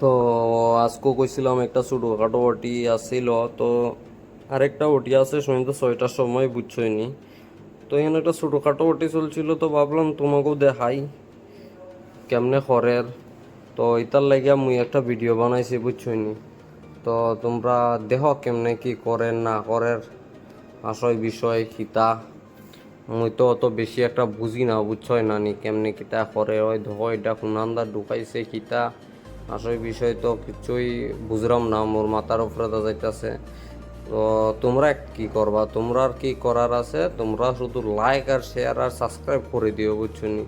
তো আজকে কইছিলাম একটা ছোটোখাটো ওটি আসছিল তো আরেকটা ওটি আছে শুনি তো, ছয়টার সময় বুঝছইনি তো এখানে একটা ছোটোখাটো ওটি চলছিল, তো ভাবলাম তোমাকেও দেখাই, কেমনে খরের তো এটার লাগিয়া মুই একটা ভিডিও বানাইছি বুঝছইনি তো তোমরা দেখ কেমনে কি করেন না করের আসয় বিষয় কিতা মুই তো অত বেশি একটা বুঝি না, বুঝছই না নি, কেমনে কিতা করে, ওই ধ এটা কুনান্দা ঢুকাইছে কিতা আসল বিষয় তো কিছুই বুঝলাম না, মোর মাথার উপরে তো যাইতাছে। তো তোমরা কি করবা? তোমরা আর কি করার আছে? তোমরা শুধু লাইক আর শেয়ার আর সাবস্ক্রাইব করে দিও, বুঝছ নি?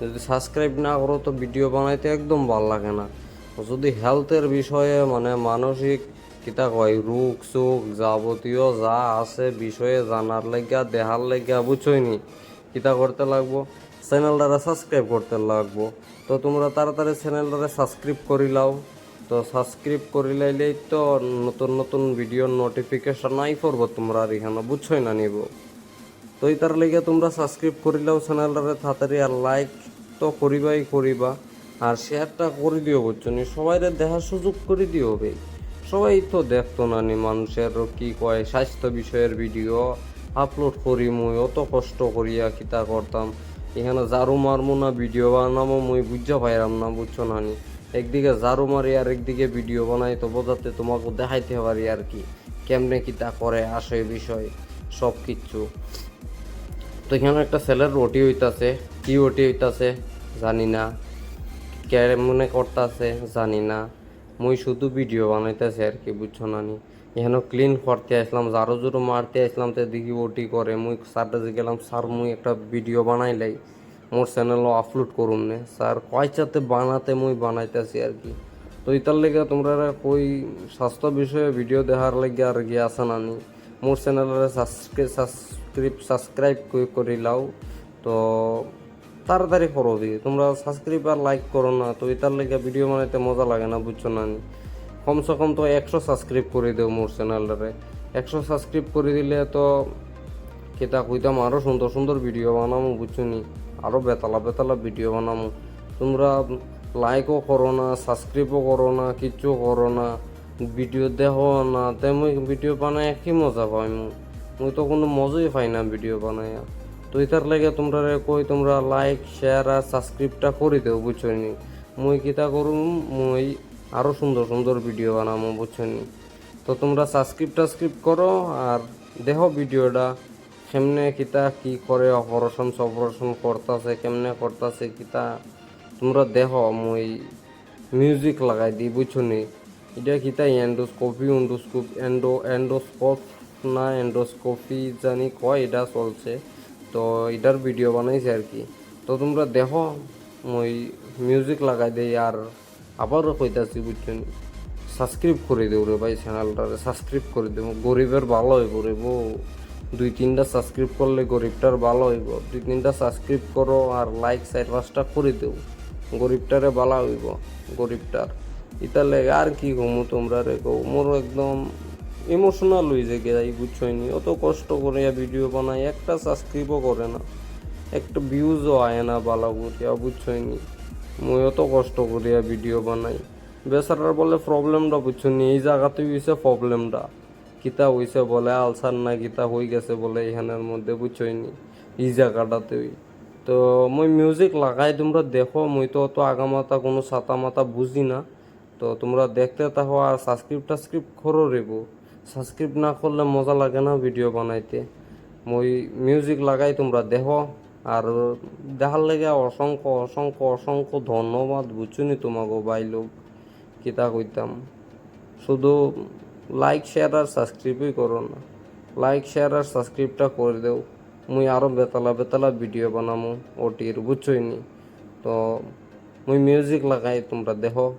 যদি সাবস্ক্রাইব না করো তো ভিডিও বানাইতে একদম ভালো লাগে না। যদি হেলথের বিষয়ে মানে মানসিক কিতা কয়, রোগ সুখ যাবতীয় যা আছে বিষয়ে জানার লাগিয়া দেহার লাগিয়া বুঝছই নি? কিতা করতে লাগবো? চ্যানেলটারে সাবস্ক্রাইব করতে লাগবো। তো তোমরা তাড়াতাড়ি চ্যানেলটারে সাবস্ক্রাইব করি লাও। তো সাবস্ক্রাইব করি লাইলেই তো নতুন নতুন ভিডিওর নোটিফিকেশন নাই করব তোমরা আর এখানে বুঝছই না নিব। তো তার লেগে তোমরা সাবস্ক্রাইব করিলাও চ্যানেলটারে, তাড়াতাড়ি আর লাইক তো করিবাই করিবা। আর শেয়ারটা করে দিও বুঝছ নি? সবাইরে দেখার সুযোগ করে দিও বে। সবাই তো দেখতো না নি মানুষের কি কয় স্বাস্থ্য বিষয়ের ভিডিও আপলোড করি মুই অত কষ্ট করিয়া কিতা করতাম। এখানে জারু মারমু না ভিডিও বানাবো মুই বুঝা পাইরাম না, বুঝছ না একদিকে জারু মারি আর একদিকে ভিডিও বানাই, তো বোঝাতে তোমাকে দেখাইতে পারি আর কি। কেমনে কি তা করে, আসে বিষয়, সব কিচ্ছু। তো এখানে একটা ছেলের রুটি হইতাছে। কি রুটি হইতাছে? জানি না। কে মনে করতেছে? জানি না। মুই শুধু ভিডিও বানাইতেছি আর কি, বুঝছ না নি? এখানে ক্লিন করতে আসলাম জারো জোরো মারতে আসলাম, তো দেখি ওটি করে। মুই স্যারটা গেলাম স্যার মুই একটা ভিডিও বানাইলাই মোর চ্যানেলও আপলোড করুম নে। স্যার কয়চাতে বানাতে মুই বানাইতেছি আর কি। তো ইতার লেগে তোমরা কই স্বাস্থ্য বিষয়ে ভিডিও দেখার লাগে আর কি আসে না নি? মোর চ্যানেলের সাবস্ক্রাইব সাবস্ক্রাইব করে লাও। তো তাড়াতাড়ি করো দি তোমরা সাবস্ক্রাইব আর লাইক করো না, তো এটার লেগে ভিডিও বানাইতে মজা লাগে না, বুঝছ না কমসে কম তো একশো সাবস্ক্রাইব করে দেও মোর চ্যানেলটারে একশো সাবস্ক্রাইব করে দিলে তো কেতা কইতাম আরও সুন্দর সুন্দর ভিডিও বানামো, বুঝছ নি? আরও বেতালা বেতালা ভিডিও বানামো। তোমরা লাইকও করো না সাবস্ক্রাইবও করো না, কিচ্ছু করো না ভিডিও দেখো না তাই মুই ভিডিও বানাই কি মজা পাই মুই তো কোনো মজাই পাই না ভিডিও বানাইয়া। তো এটার লাগে তোমরা কই, তোমরা লাইক শেয়ার আর সাবস্ক্রাইবটা করে দেও, বুঝছ নি? মুই কিতা করুম, মুই আরও সুন্দর সুন্দর ভিডিও বানামো, বুঝছ নি? তো তোমরা সাবস্ক্রাইব টাসক্রাইব করো আর দেখো ভিডিওটা কেমনে কিতা, কি করে অপারেশন অপারেশন করতেছে, কেমনে করতেছে কিতা। তোমরা দেখো, মুই মিউজিক লাগাই দিই, বুঝছ নি? এটা কিতা এন্ডোস্কোপি এন্ডোস্কোপ এন্ডো এন্ডোস্কোপ না এন্ডোস্কোপি জানি কয় এটা চলছে। তো এটার ভিডিও বানাইছে আর কি। তো তোমরা দেখো, মই মিউজিক লাগাই দেই আর আবারও কইতাছি বুঝছ নি সাবস্ক্রাইব করে দেব রে ভাই চ্যানেলটারে সাবস্ক্রাইব করে দেবো গরিবের ভালো হইব রে বো দুই তিনটা সাবস্ক্রাইব করলে গরিবটার ভালো হইব। দুই তিনটা সাবস্ক্রাইব করো আর লাইক চার পাঁচটা করে দেও। গরিবটারে ভালো হইব, গরিবটার। ইটা লেগে আর কি কমু তোমরা রে কও মোর একদম ইমোশনাল হয়ে যে যাই বুঝছই নি? অত কষ্ট করে ভিডিও বানাই একটা সাবস্ক্রাইবও করে না। একটা ভিউজও আয় না ভালো করিয়া বুঝছই নি? মুই অত কষ্ট করিয়া ভিডিও বানাই। বেচারার বলে প্রবলেমটা বুঝছ নি? এই জায়গাতে হইছে প্রবলেমটা কিতা হইছে বলে, আলসার না কিতা হয়ে গেছে বলে এখানের মধ্যে, বুঝছই নি? এই জায়গাটাতেই। তো মই মিউজিক লাগাই, তোমরা দেখো, মই তো অত আগামাতা কোনো ছাতা মাতা বুঝি না। তো তোমরা দেখতে থাকো আর সাবস্ক্রাইব টাসক্রিপ করো রেবো। সাবস্ক্রাইব না করলে মজা লাগে না ভিডিও বানাইতে। মই মিউজিক লাগাই তোমরা দেখো। আর দেখার লেগে অসংখ্য অসংখ্য অসংখ্য ধন্যবাদ বুঝছুনি তোমাকে বাই লোক। কিতা কইতাম? শুধু লাইক শেয়ার আর সাবস্ক্রাইবই করো না। লাইক শেয়ার আর সাবস্ক্রাইবটা করে দেও। মুই আরও বেতলা বেতালা ভিডিও বানামো। ওটির বুঝছই নি? তো, মুই মিউজিক লাগাই তোমরা দেখো।